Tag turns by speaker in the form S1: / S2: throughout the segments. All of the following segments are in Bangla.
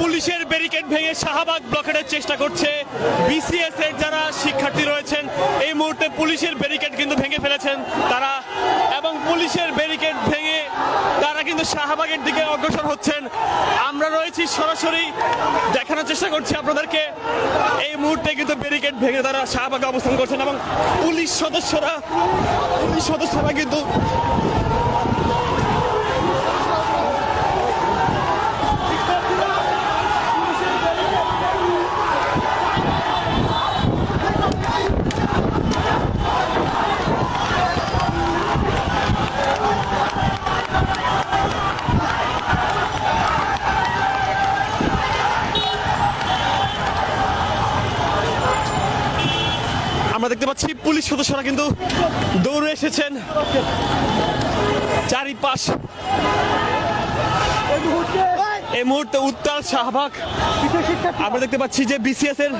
S1: পুলিশের ব্যারিকেড ভেঙে শাহবাগ ব্লকেটের চেষ্টা করছে বিসিএস এর যারা শিক্ষার্থী রয়েছেন, এই মুহূর্তে পুলিশের ব্যারিকেড কিন্তু ভেঙে ফেলেছেন তারা এবং পুলিশের ব্যারিকেড ভেঙে তারা কিন্তু শাহবাগের দিকে অগ্রসর হচ্ছেন। আমরা রয়েছি সরাসরি, দেখানোর চেষ্টা করছি আপনাদেরকে। এই মুহূর্তে কিন্তু ব্যারিকেড ভেঙে তারা শাহবাগে অবস্থান করছেন এবং পুলিশ সদস্যরা পুলিশ সদস্যরা কিন্তু আমরা দেখতে পাচ্ছি পুলিশ সদস্যরা কিন্তু দৌড়ে এসেছেন চারিপাশ। এই মুহূর্তে উত্তাল শাহবাগ। আমরা দেখতে পাচ্ছি যে বিসিএস এর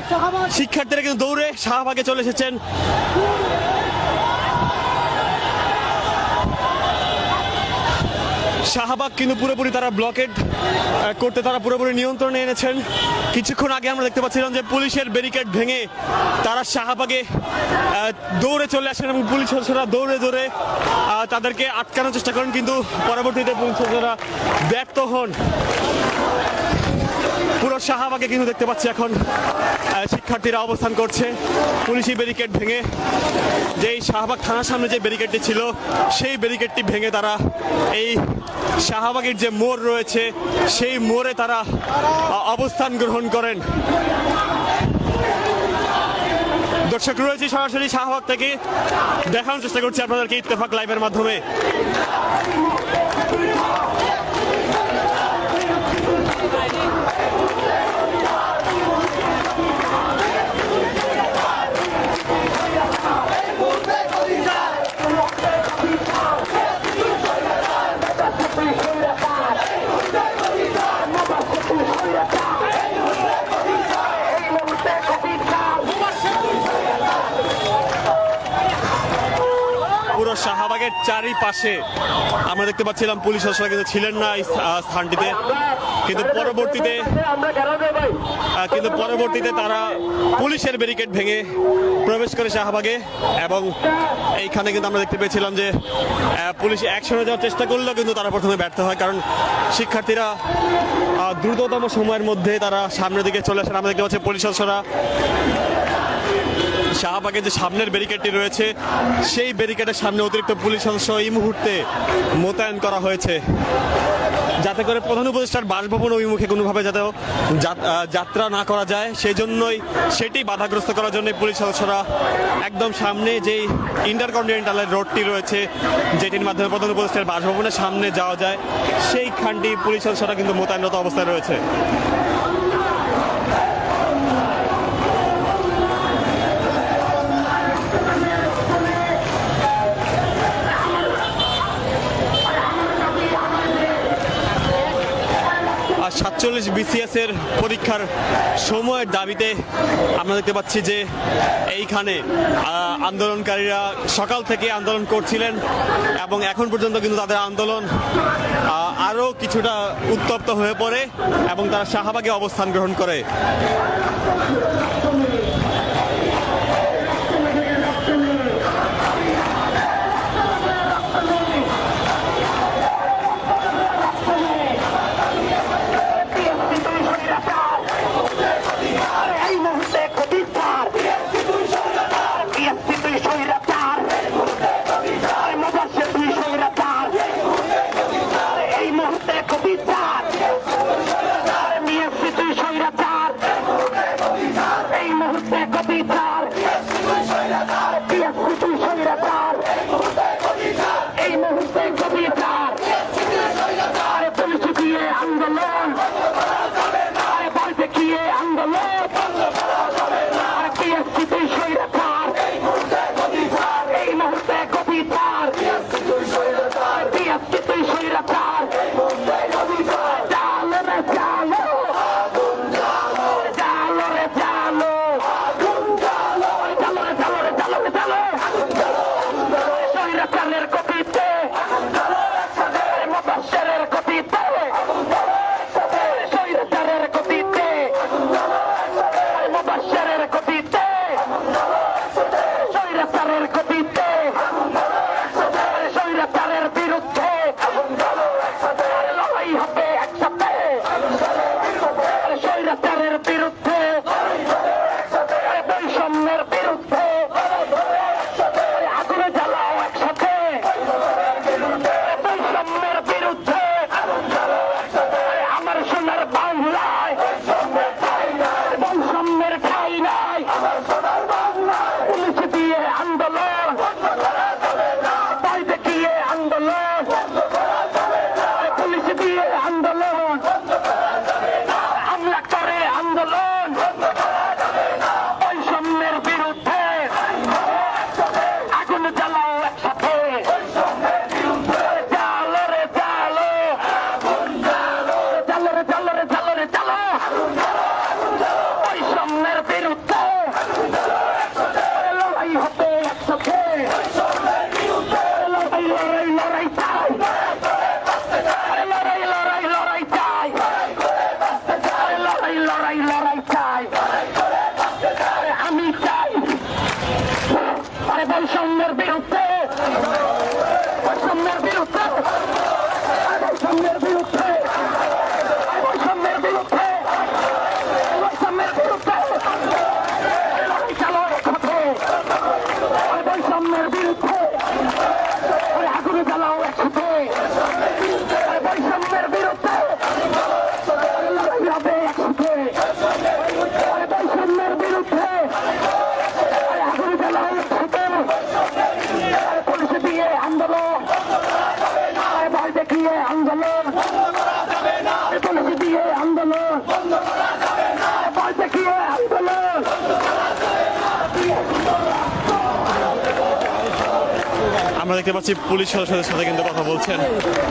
S1: শিক্ষার্থীরা কিন্তু দৌড়ে শাহবাগে চলে এসেছেন। শাহবাগ কিন্তু পুরোপুরি তারা ব্লকেড করতে তারা পুরোপুরি নিয়ন্ত্রণে এনেছেন। কিছুক্ষণ আগে আমরা দেখতে পাচ্ছিলাম যে পুলিশের ব্যারিকেড ভেঙে তারা শাহবাগে দৌড়ে চলে আসেন এবং পুলিশ সদস্যরা দৌড়ে দৌড়ে তাদেরকে আটকানোর চেষ্টা করেন, কিন্তু পরবর্তীতে পুলিশ সদস্যরা ব্যর্থ হন। পুরো শাহবাগে কিন্তু দেখতে পাচ্ছি এখন শিক্ষার্থীরা অবস্থান করছে। পুলিশি ব্যারিকেড ভেঙে যেই শাহবাগ থানার সামনে যে ব্যারিকেডটি ছিল, সেই ব্যারিকেডটি ভেঙে তারা এই শাহবাগের যে মোড় রয়েছে, সেই মোড়ে তারা অবস্থান গ্রহণ করেন। দর্শক, রয়েছে সরাসরি শাহবাগ থেকে। দেখানোর চেষ্টা করছি আপনাদেরকে ইত্তেফাক লাইভের মাধ্যমে পুরো শাহবাগের চারিপাশে আমরা দেখতে পাচ্ছিলাম পুলিশ সদস্যরা কিন্তু ছিলেন না এই স্থানটিতে। কিন্তু পরবর্তীতে কিন্তু পরবর্তীতে তারা পুলিশের ব্যারিকেড ভেঙে প্রবেশ করে শাহবাগে এবং এইখানে কিন্তু আমরা দেখতে পেয়েছিলাম যে পুলিশ অ্যাকশনে যাওয়ার চেষ্টা করলেও কিন্তু তারা প্রথমে ব্যর্থ হয়। কারণ শিক্ষার্থীরা দ্রুততম সময়ের মধ্যে তারা সামনের দিকে চলে আসেন। আমরা দেখতে পাচ্ছি পুলিশ সদস্যরা শাহবাগের যে সামনের ব্যারিকেডটি রয়েছে, সেই ব্যারিকেডের সামনে অতিরিক্ত পুলিশ সদস্য এই মুহূর্তে মোতায়েন করা হয়েছে। যাতে করে প্রধান উপদেষ্টার বাসভবন অভিমুখে কোনোভাবে যাতে যাত্রা না করা যায় সেই জন্যই সেটি বাধাগ্রস্ত করার জন্য পুলিশ সদস্যরা একদম সামনে যেই ইন্টারকন্টিনেন্টালের রোডটি রয়েছে, যেটির মাধ্যমে প্রধান উপদেষ্টার বাসভবনের সামনে যাওয়া যায়, সেইখানটি পুলিশ সদস্যরা কিন্তু মোতায়েনরত অবস্থায় রয়েছে। আর বিসিএসের পরীক্ষার সময়ের দাবিতে আমরা দেখতে পাচ্ছি যে এইখানে আন্দোলনকারীরা সকাল থেকে আন্দোলন করছিলেন এবং এখন পর্যন্ত কিন্তু তাদের আন্দোলন আরও কিছুটা উত্তপ্ত হয়ে পড়ে এবং তারা শাহবাগে অবস্থান গ্রহণ করে।
S2: আমার
S1: আমরা দেখতে পাচ্ছি পুলিশ সদস্যদের সাথে কিন্তু কথা বলছেন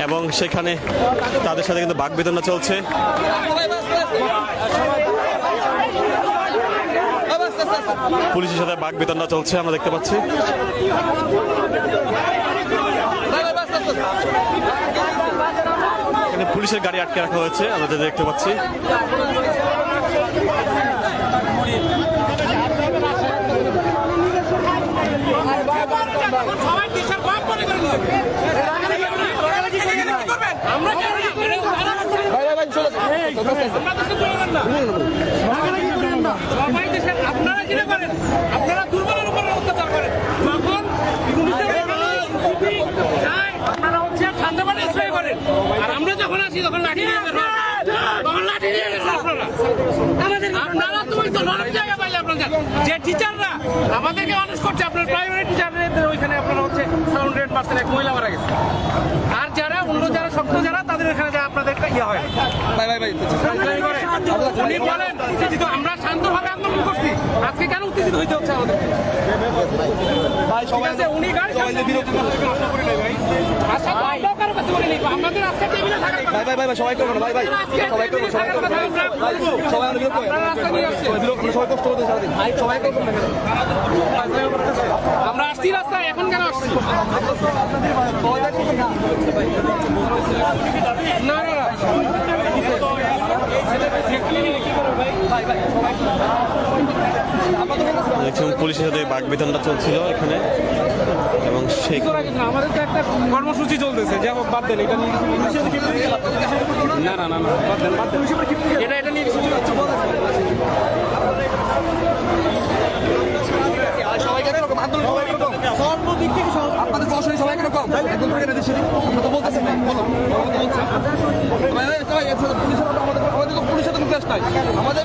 S1: এবং সেখানে তাদের সাথে কিন্তু বাকবিতণ্ডা চলছে। পুলিশের সাথে বাকবিতণ্ডা চলছে, আমরা দেখতে পাচ্ছি। এখানে পুলিশের গাড়ি আটকে রাখা হয়েছে, আমরা দেখতে পাচ্ছি
S3: সবাই দেশের বাপ মনে করে নিয়েছে। আমরা কেন না? আমরা দেশের জনগণ না। সবাই দেশের আপনারা যেটা করেন। আপনারা দুর্বলের উপরে অত্যাচার করেন। যখন পুলিশের এখানে ইউসিপি যায়, আপনারা হচ্ছে ঠান্ডা পানি স্প্রে করেন আর আমরা যখন আসি তখন লাঠি নিয়ে তখন লাঠি নিয়ে আপনারা। আপনারা তো তো নরম জায়গা পাইলে আপনাদের যে টিচাররা আমাদেরকে মানুষ করছে আপনার প্রাইমারি টিচারদের ওইখানে আপনারা হচ্ছে সাউন্ড রেট পার্সেন্ট এক মহিলা মারা গেছে। আর যারা শক্ত এখানে যা আপনাদের ইয়ে হয়
S4: ভাই ভাই ভাই
S3: উনি বলেন উত্তেজিত আমরা শান্তভাবে আন্দোলন করছি আজকে কেন উত্তেজিত হইতে হচ্ছে আমাদের? ঠিক আছে উনি গাড়ি সামনে বিরক্ত। নষ্ট করে নেই ভাই। আচ্ছা আমরাও কারও কাছে বলিনি আমাদের আজকে টেবিলে থাকার
S4: ভাই ভাই ভাই ভাই সবাই করব ভাই ভাই সবাই করব সবাই
S3: থাকার
S4: করব
S3: কথা আমরা
S4: ভাই সবাই আমাদের বিরক্ত হয়
S3: আপনারা রাস্তা নিয়ে আসছেন
S4: সবাই বিরক্ত আমরা সবাই কষ্ট করতে সারাদিন। ভাই সবাই করব
S3: আমরা আসছি রাস্তায় এখন কেন আসছি? না না না।
S1: দেখছিলাম পুলিশের সাথে বাকবিতণ্ডা চলছিল এখানে। এবং সেই
S3: করা না, আমাদের তো একটা কর্মসূচি চলতেছে যে বাদ দেন এটা নিয়ে না। না না না বাদ দেন বাদ দেন। এটা এটা নিয়ে কিছু
S4: আর সবাই কেন এরকম আন্দোলন সবাই এরকম সর্বদিক থেকে আপনাদের প্রশাসনে সবাই এরকম পুলিশের আমাদের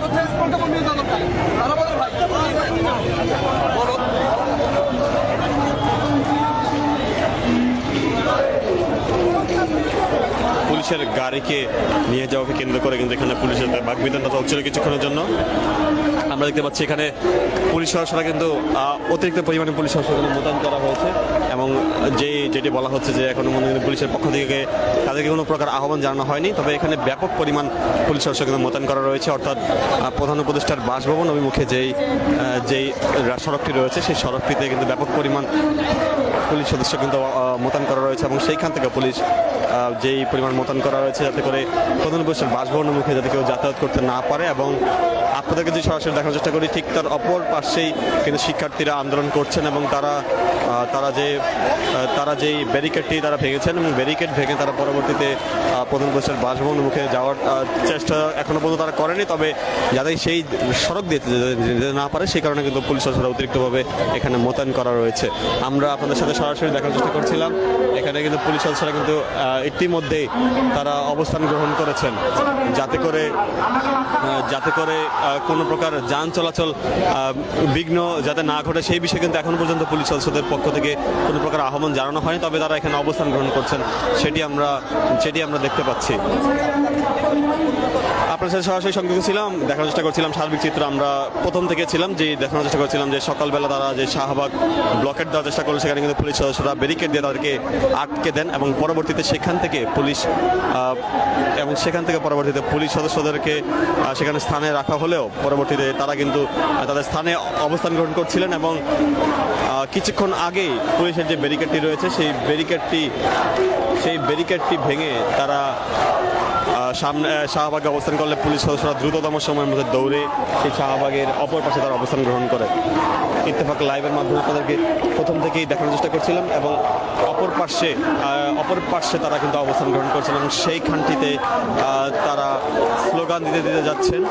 S4: পুলিশের
S1: গাড়িকে নিয়ে যাওয়াকে কেন্দ্র করে কিন্তু এখানে পুলিশের সাথে বাকবিতণ্ডা চলছিল কিছুক্ষণের জন্য। আমরা দেখতে পাচ্ছি এখানে পুলিশ সদস্যরা কিন্তু অতিরিক্ত পরিমাণে পুলিশ সদস্য মোতায়েন করা হয়েছে এবং যে যেটি বলা হচ্ছে যে এখনও মনে পুলিশের পক্ষ থেকে তাদেরকে কোনো প্রকার আহ্বান জানানো হয়নি। তবে এখানে ব্যাপক পরিমাণ পুলিশ সদস্য কিন্তু মোতায়েন করা রয়েছে। অর্থাৎ প্রধান উপদেষ্টার বাসভবন অভিমুখে যেই যেই সড়কটি রয়েছে, সেই সড়কটিতে কিন্তু ব্যাপক পরিমাণ পুলিশ সদস্য কিন্তু মোতায়েন করা রয়েছে এবং সেইখান থেকে পুলিশ যেই পরিমাণ মোতায়েন করা হয়েছে যাতে করে প্রধান উপদেষ্টার বাসভবনের মুখে যাতে কেউ যাতায়াত করতে না পারে এবং আপনাদেরকে যদি সরাসরি দেখার চেষ্টা করি, ঠিক তার অপর পাশেই কিন্তু শিক্ষার্থীরা আন্দোলন করছেন এবং তারা তারা যে তারা যেই ব্যারিকেডটি তারা ভেঙেছেন এবং ব্যারিকেড ভেঙে তারা পরবর্তীতে প্রধান উপদেষ্টার বাসভবনের মুখে যাওয়ার চেষ্টা এখনও পর্যন্ত তারা করেনি। তবে যাতে সেই সড়ক দিয়ে যেতে- যেতে না পারে, সেই কারণে কিন্তু পুলিশ সদস্যরা অতিরিক্তভাবে এখানে মোতায়েন করা রয়েছে। আমরা আপনাদের সাথে সরাসরি দেখার চেষ্টা করছিলাম। এখানে কিন্তু পুলিশ সদস্যরা কিন্তু ইতিমধ্যেই তারা অবস্থান গ্রহণ করেছেন। যাতে করে যাতে করে কোনো প্রকার যান চলাচল বিঘ্ন যাতে না ঘটে, সেই বিষয়ে কিন্তু এখন পর্যন্ত পুলিশ সদস্যদের পক্ষ থেকে কোনো প্রকার আহ্বান জানানো হয়নি, তবে তারা এখানে অবস্থান গ্রহণ করছেন, সেটি আমরা সেটি আমরা দেখতে পাচ্ছি। আপনার সাথে সরাসরি সংযুক্ত ছিলাম দেখার চেষ্টা করছিলাম সার্বিক চিত্র। আমরা প্রথম থেকে ছিলাম যে দেখানোর চেষ্টা করছিলাম যে সকালবেলা তারা যে শাহবাগ ব্লকেট দেওয়ার চেষ্টা করল, সেখানে কিন্তু পুলিশ সদস্যরা ব্যারিকেড দিয়ে তাদেরকে আটকে দেন এবং পরবর্তীতে সেখান থেকে পুলিশ এবং সেখান থেকে পরবর্তীতে পুলিশ সদস্যদেরকে সেখানে স্থানে রাখা হলেও পরবর্তীতে তারা কিন্তু তাদের স্থানে অবস্থান গ্রহণ করছিলেন এবং কিছুক্ষণ আগেই পুলিশের যে ব্যারিকেডটি রয়েছে, সেই ব্যারিকেডটি সেই ব্যারিকেডটি ভেঙে তারা সামনে শাহবাগে অবস্থান করলে পুলিশ সদস্যরা দ্রুততম সময়ের মধ্যে দৌড়ে সেই শাহবাগের অপর পাশে তারা অবস্থান গ্রহণ করে। ইত্তেফাক লাইভের মাধ্যমে আপনাদেরকে প্রথম থেকেই দেখানোর চেষ্টা করছিলাম এবং অপর পার্শ্বে অপর পার্শ্বে তারা কিন্তু অবস্থান গ্রহণ করছেন এবং সেইখানটিতে তারা স্লোগান দিতে দিতে যাচ্ছেন।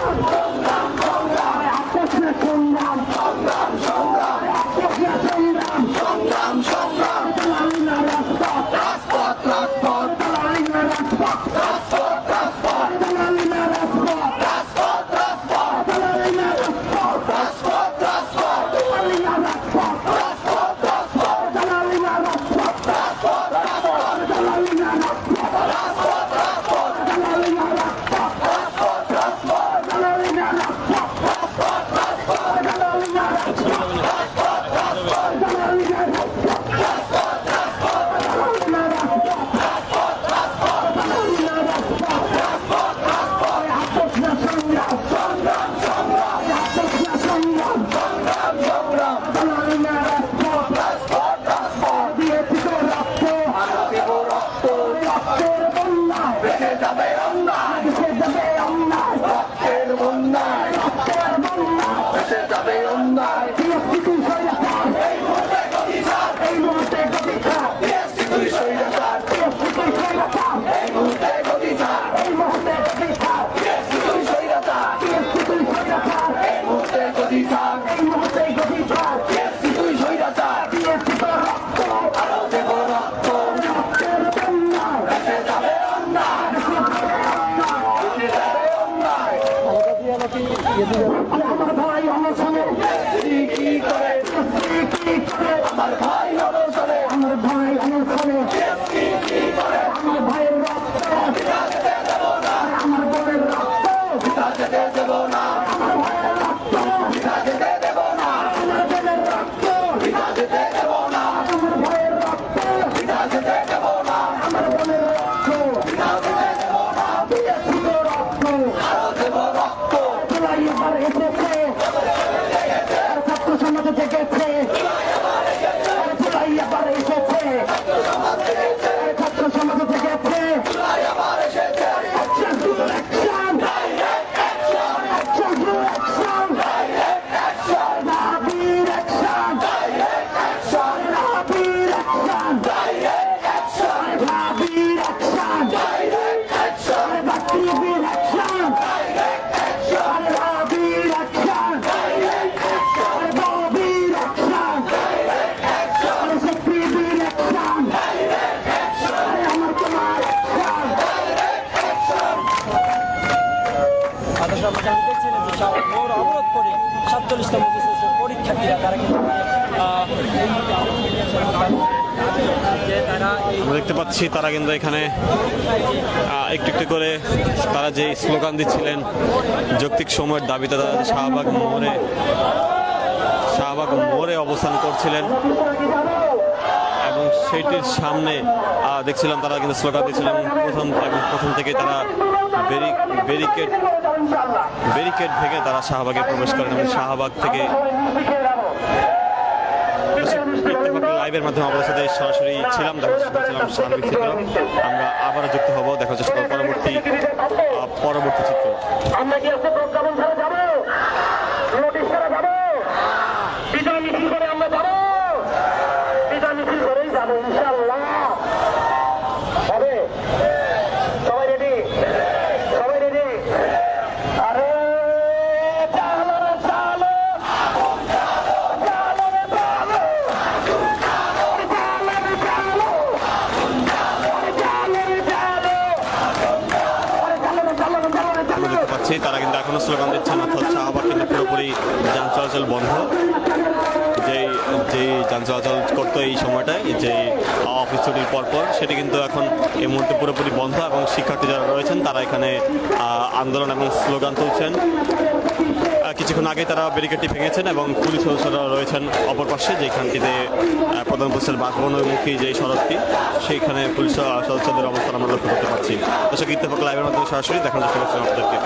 S2: আর জুলাই
S1: পাচ্ছি, তারা কিন্তু এখানে একটু একটু করে তারা যে স্লোগান দিচ্ছিলেন, যৌক্তিক সময়ের দাবিতে তারা শাহবাগ মোড়ে শাহবাগ মোড়ে অবস্থান করছিলেন। এবং সেইটির সামনে দেখছিলাম তারা কিন্তু স্লোগান দিচ্ছিলেন, প্রথম প্রথম থেকে তারা ব্যারিকেড ব্যারিকেড ভেঙে তারা শাহবাগে প্রবেশ করেন এবং শাহবাগ থেকে লাইভের মাধ্যমে আমাদের সাথে সরাসরি ছিলাম দেখা করছিলাম সার্বিক চিত্র আমরা আবারও যুক্ত হব দেখা যাচ্ছে পরবর্তী পরবর্তী চিত্র
S2: আমরা কি আজকে প্রজ্ঞাপন ছাড়া যাব নোটিশ ছাড়া যাব বিজয় মিছিল করে আমরা যাব বিজয় মিছিল করেই যাব ইনশাল্লাহ হবে সবাই রেডি সবাই রেডি আরে চালো রে চালো চালো রে চালো চালো রে চালো চালো রে চালো আরে চালো রে চালো রে চালো রে চালো
S1: আমরা দেখতে পাচ্ছি তারা কিন্তু এখনও স্লোগান দিচ্ছেন অর্থাৎ শাহবাগ কিন্তু পুরোপুরি যান চলাচল বন্ধ। যেই যেই যান চলাচল করতো এই সময়টায় যে অফিস ছুটির পরপর, সেটি কিন্তু এখন এই মুহূর্তে পুরোপুরি বন্ধ এবং শিক্ষার্থী যারা রয়েছেন, তারা এখানে আন্দোলন এবং স্লোগান তুলছেন। কিছুক্ষণ আগে তারা ব্যারিকেডটি ভেঙেছেন এবং পুলিশ সদস্যরা রয়েছেন অপর পাশে, যেখানটিতে প্রধান পুলিশের বাসভবনমুখী যে সড়কটি, সেইখানে পুলিশ সদস্যদের অবস্থান আমরা লক্ষ্য করতে পারছি। দর্শক, ইত্তেফাক লাইভের মাধ্যমে সরাসরি চেষ্টা করছিলাম আপনাদেরকে।